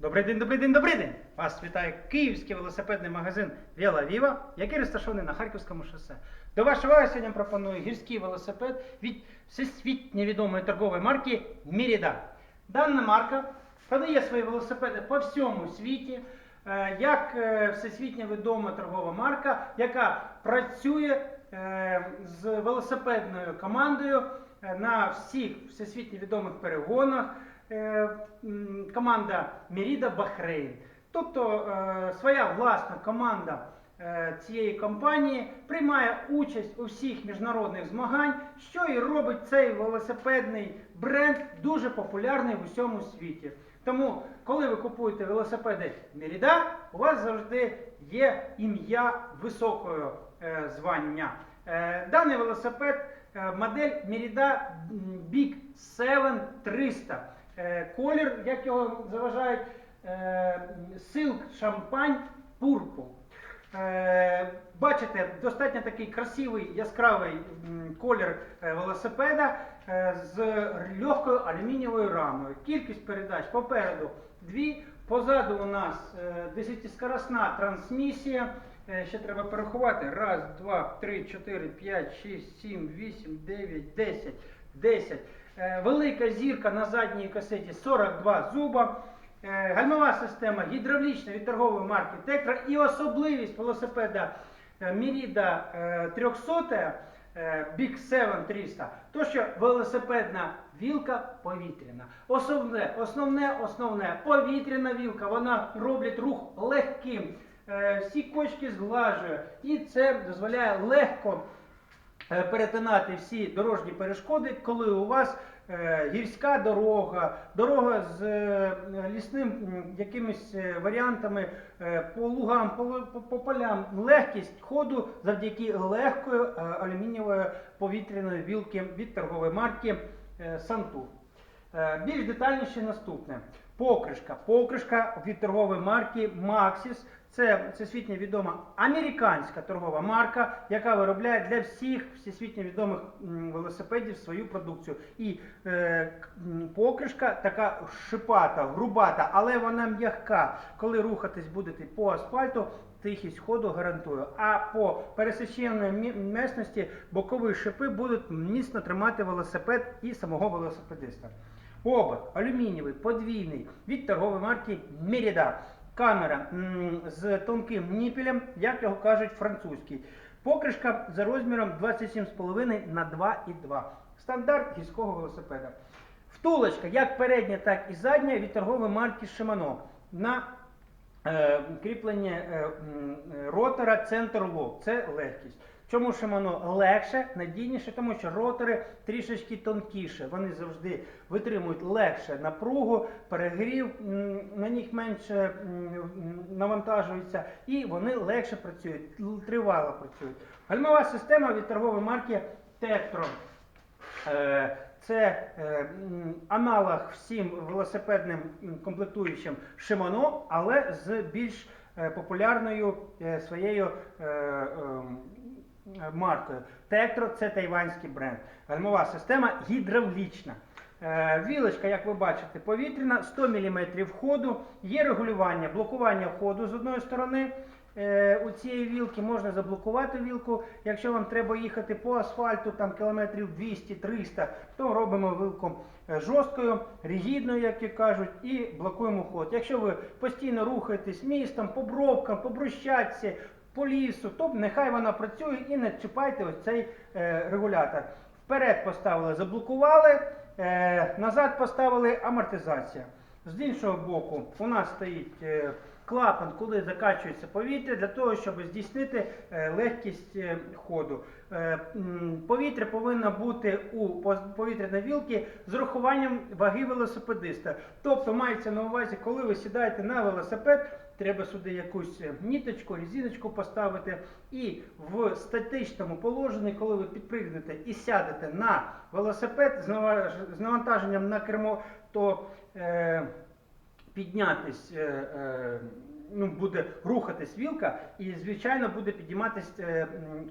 Добрий день, добрий день, добрий день! Вас вітає київський велосипедний магазин Віла Віва, який розташований на Харківському шосе. До вашої уваги сьогодні пропоную гірський велосипед від всесвітньо відомої торгової марки Mіріда. Дана марка продає свої велосипеди по всьому світі, е, як е, всесвітньо відома торгова марка, яка працює е, з велосипедною командою на всіх всесвітньо відомих перегонах. Е, Команда Міріда Бахрейн. Тобто е, своя власна команда е, цієї компанії приймає участь у всіх міжнародних змагань, що і робить цей велосипедний бренд дуже популярний в усьому світі. Тому, коли ви купуєте велосипеди Міріда, у вас завжди є ім'я високого звання. Даний велосипед модель Merida Big 7 300. Е, Колір, як його заважають, силк шампань пурпу. Е, Бачите, достатньо такий красивий яскравий колір е, велосипеда е, з легкою алюмінієвою рамою. Кількість передач попереду дві, позаду у нас е, 10-скоросна трансмісія. Е, Ще треба порахувати. Раз, два, три, чотири, п'ять, шість, сім, вісім, дев'ять, десять, десять. Е, Велика зірка на задній касеті 42 зуба. Е, Гальмова система гідравлічна від торгової марки Тектра і особливість велосипеда е, Міріда е, 300 е, Big 7 300, то що велосипедна вілка повітряна. Основне, основне, основне повітряна вілка, вона робить рух легким. Всі кочки зглажує, і це дозволяє легко перетинати всі дорожні перешкоди, коли у вас гірська дорога, дорога з е, лісним якимись е, варіантами е, по лугам, по, по, по полям, легкість ходу завдяки легкої е, алюмінієвої повітряної вілки від торгової марки е, Сантур. Е, Більш детальніше наступне. Покришка. Покришка від торгової марки Maxis. Це всесвітньо відома американська торгова марка, яка виробляє для всіх всесвітньо відомих велосипедів свою продукцію. І е, покришка така шипата, грубата, але вона м'яка. Коли рухатись будете по асфальту, тихість ходу гарантую. А по пересеченій мі- бокові шипи будуть міцно тримати велосипед і самого велосипедиста. Обод алюмінієвий, подвійний від торгової марки Merida. Камера з тонким ніпелем, як його кажуть, французький. Покришка за розміром 27,5 на 2,2. Стандарт гірського велосипеда. Втулочка, як передня, так і задня від торгової марки Shimano. На е, кріплення е, е, ротора центр лоб. Це легкість. Чому Shimano легше, надійніше, тому що ротори трішечки тонкіше. Вони завжди витримують легше напругу, перегрів на них менше навантажується і вони легше працюють, тривало працюють. Гальмова система від торгової марки Tektron. Е, Це е, аналог всім велосипедним комплектуючим Shimano, але з більш е, популярною своєю ем, маркою. Tektro це тайванський бренд. Гальмова система гідравлічна. Е, Вілочка, як ви бачите, повітряна, 100 мм ходу, є регулювання, блокування ходу з одної сторони. Е, У цієї вілки можна заблокувати вілку. Якщо вам треба їхати по асфальту там кілометрів 200-300, то робимо вилку е, жорсткою, ригідною, як і кажуть, і блокуємо ход. Якщо ви постійно рухаєтесь містом, по бровкам, по брусчатці, по лісу, то нехай вона працює і не чіпайте ось цей е, регулятор. Вперед поставили, заблокували, е, назад поставили амортизація. З іншого боку, у нас стоїть е, клапан, коли закачується повітря, для того, щоб здійснити е, легкість е, ходу. Е, Повітря повинно бути у повітряній вілці з урахуванням ваги велосипедиста. Тобто мається на увазі, коли ви сідаєте на велосипед, треба сюди якусь е, ніточку, резиночку поставити. І в статичному положенні, коли ви підпригнете і сядете на велосипед з навантаженням на кермо, то е, піднятись, е, е, ну, буде рухатись вілка, і, звичайно, буде підніматись е,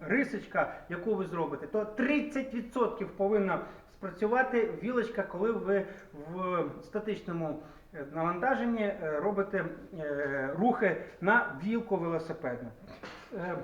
рисочка, яку ви зробите. То 30% повинна спрацювати вілочка, коли ви в статичному навантаженні е, робите е, рухи на вілку велосипедну. Е,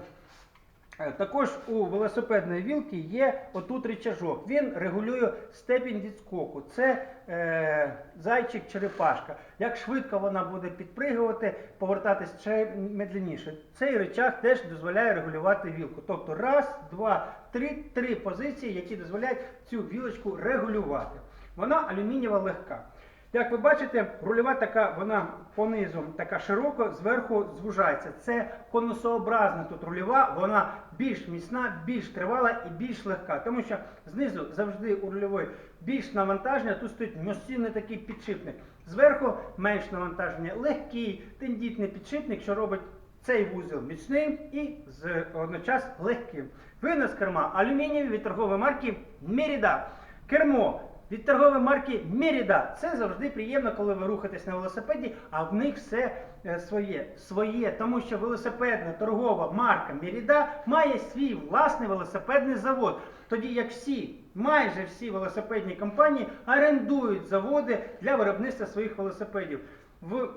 Також у велосипедної вілки є отут рычажок. Він регулює степінь відскоку. Це е, зайчик-черепашка. Як швидко вона буде підпригувати, повертатись ще медленніше. Цей рычаг теж дозволяє регулювати вілку. Тобто раз, два, три, три позиції, які дозволяють цю вілочку регулювати. Вона алюмінієва легка. Як ви бачите, рульова така, вона понизу така широко, зверху звужається. Це конусообразна тут рульова, вона більш міцна, більш тривала і більш легка. Тому що знизу завжди у рульової більш навантаження, тут стоїть мощинний такий підшипник. Зверху менш навантаження, легкий, тендітний підшипник, що робить цей вузол міцним і з одночас легким. Винос керма алюмінієвий від торгової марки Merida. Кермо від торгової марки Меріда. Це завжди приємно, коли ви рухаєтесь на велосипеді, а в них все е, своє. Своє, тому що велосипедна торгова марка Меріда має свій власний велосипедний завод. Тоді як всі, майже всі велосипедні компанії орендують заводи для виробництва своїх велосипедів. В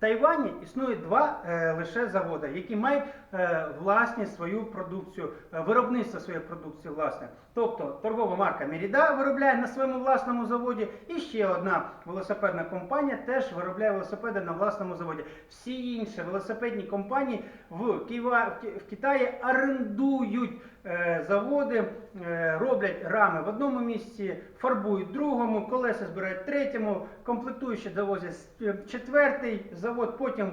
Тайвані існує два е, лише заводи, які мають е, власні свою продукцію, е, виробництво своєї продукції власне. Тобто торгова марка Merida виробляє на своєму власному заводі, і ще одна велосипедна компанія теж виробляє велосипеди на власному заводі. Всі інші велосипедні компанії в, Києва, в Китаї орендують заводи, е, роблять рами в одному місці, фарбують другому, колеса збирають третьому, комплектуючі завозять четвертий завод, потім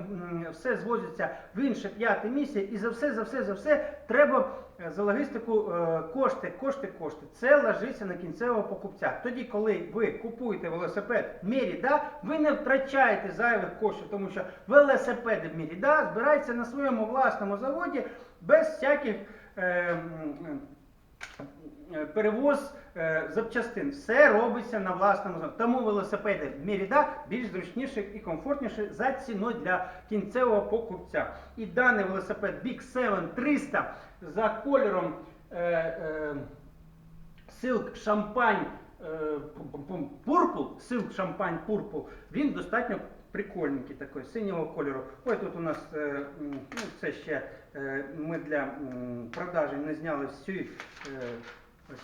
все звозиться в інше п'яте місце, і за все, за все, за все треба е, за логістику е, кошти, кошти, кошти. Це ложиться на кінцевого покупця. Тоді, коли ви купуєте велосипед Merida, ви не втрачаєте зайвих коштів, тому що велосипеди Merida збираються на своєму власному заводі без всяких. Е, м, е, Перевоз е, запчастин, все робиться на власному заводі. Тому велосипеди Merida більш зручніші і комфортніші за ціною для кінцевого покупця. І даний велосипед Big 7 300 за кольором е, Silk Champagne Purple, Silk Champagne Purple, він достатньо прикольненький такой, синього кольору. Ой, тут у нас е, ну, це ще е, ми для продажі не зняли всі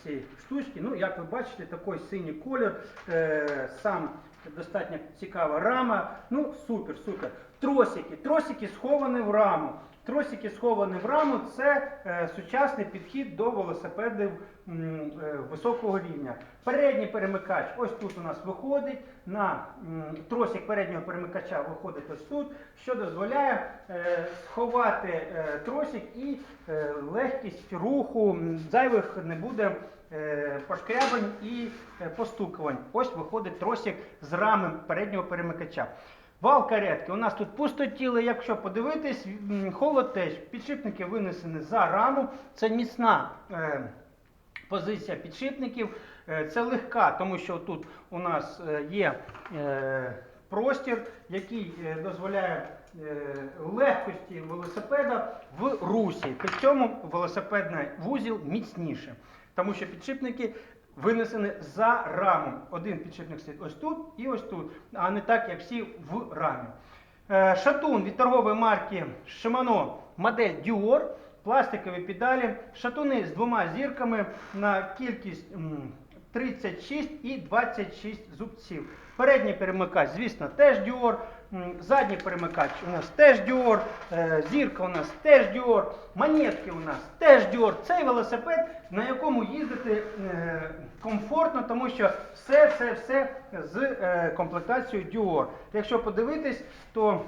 цієї штучки. Ну, як ви бачите, такий синій колір, е, сам достатньо цікава рама. Ну, супер, супер. Тросики. Тросики сховані в раму. Тросики сховані в раму це е, сучасний підхід до велосипедів м, е, високого рівня. Передній перемикач ось тут у нас виходить. На м, тросик переднього перемикача виходить ось тут, що дозволяє е, сховати е, тросик і е, легкість руху зайвих не буде. е, Пошкрябань і е, постукувань. Ось виходить тросик з рами переднього перемикача. Вал каретки. У нас тут пустотіли, якщо подивитись, холод теж. Підшипники винесені за раму. Це міцна е, позиція підшипників. Е, це легка, тому що тут у нас е, є е, простір, який е, дозволяє е, легкості велосипеда в русі. При цьому велосипедний вузол міцніше, тому що підшипники винесені за раму. Один підшипник стоїть ось тут і ось тут, а не так, як всі в рамі. Е, Шатун від торгової марки Shimano модель Dior. Пластикові педалі, шатуни з двома зірками на кількість 36 і 26 зубців. Передній перемикач, звісно, теж Dior. Задній перемикач у нас теж Dior. Е, Зірка у нас теж Dior. Монетки у нас теж Dior. Цей велосипед, на якому їздити е, комфортно, тому що все, все, все з е, комплектацією Dior. Якщо подивитись, то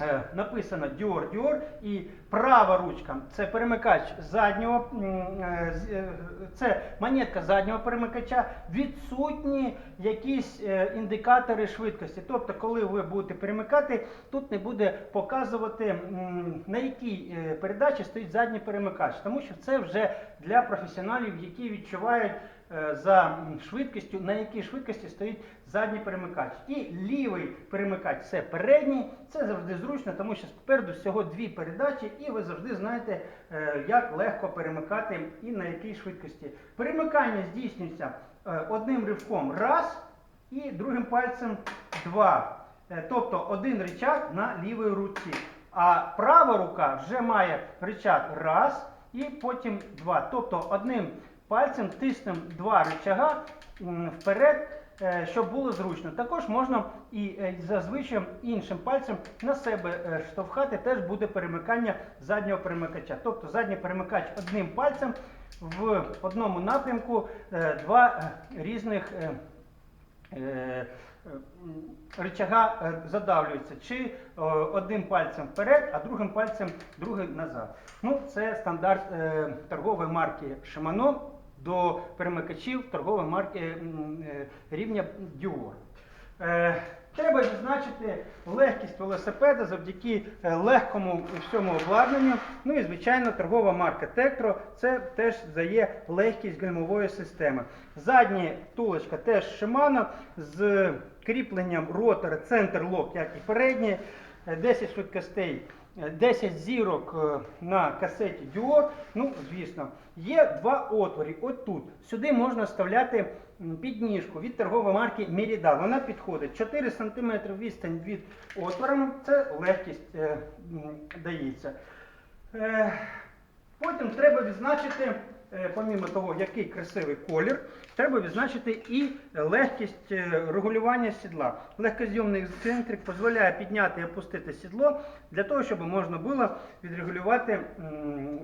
Е, написано Dior Dior і права ручка це перемикач заднього, е, це монетка заднього перемикача, відсутні якісь індикатори швидкості. Тобто, коли ви будете перемикати, тут не буде показувати на якій передачі стоїть задній перемикач, тому що це вже для професіоналів, які відчувають за швидкістю, на якій швидкості стоїть задній перемикач. І лівий перемикач це передній. Це завжди зручно, тому що спереду всього дві передачі, і ви завжди знаєте, е, як легко перемикати і на якій швидкості. Перемикання здійснюється е, одним ривком раз і другим пальцем два. Е, Тобто один рычаг на лівій руці. А права рука вже має рычаг раз і потім два. Тобто одним пальцем тиснемо два рычага вперед, е, щоб було зручно. Також можна і е, зазвичай іншим пальцем на себе е, штовхати, теж буде перемикання заднього перемикача. Тобто задній перемикач одним пальцем в одному напрямку два різних. рычага задавлюється чи одним пальцем вперед, а другим пальцем другий назад. Ну, це стандарт торгової марки Shimano до перемикачів торгової марки е, рівня Dior. Е, Треба відзначити легкість велосипеда завдяки е, легкому всьому обладнанню. Ну і звичайно, торгова марка Tektro це теж дає легкість гальмової системи. Задня втулочка теж Shimano з кріпленням ротора центр лок, як і передні, Е, 10 швидкостей. Е, 10 зірок е, на касеті Dior. Ну, звісно, є два отвори. От тут. Сюди можна вставляти підніжку від торгової марки Merida. Вона підходить 4 см відстань від отвора. Це легкість е, дається. Е, Потім треба відзначити, помімо того, який красивий колір, треба відзначити і легкість е, регулювання сідла. Легкозйомний ексцентрик дозволяє підняти і опустити сідло для того, щоб можна було відрегулювати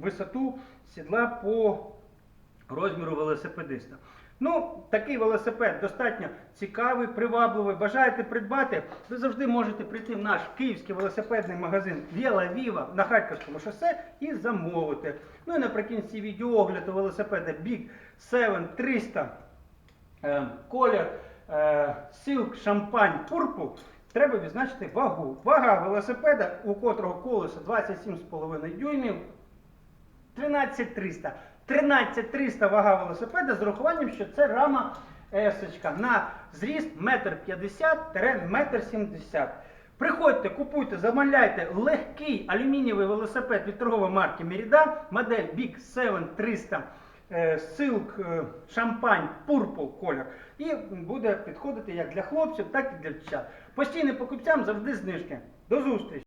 висоту сідла по розміру велосипедиста. Ну, такий велосипед достатньо цікавий, привабливий. Бажаєте придбати, ви завжди можете прийти в наш київський велосипедний магазин Віла Віва на Харківському шосе і замовити. Ну і наприкінці відеоогляду велосипеда Big 7 300 е, колір е, Silk Purple треба відзначити вагу. Вага велосипеда, у котрого колесо 27,5 дюймів, 13300. 13300 вага велосипеда з урахуванням, що це рама есочка на зріст 1,50-1,70 м. Приходьте, купуйте, замовляйте легкий алюмінієвий велосипед від торгової марки Merida, модель Big 7 300 е, Silk е, Champagne Purple колір. І буде підходити як для хлопців, так і для дівчат. Постійним покупцям завжди знижки. До зустрічі!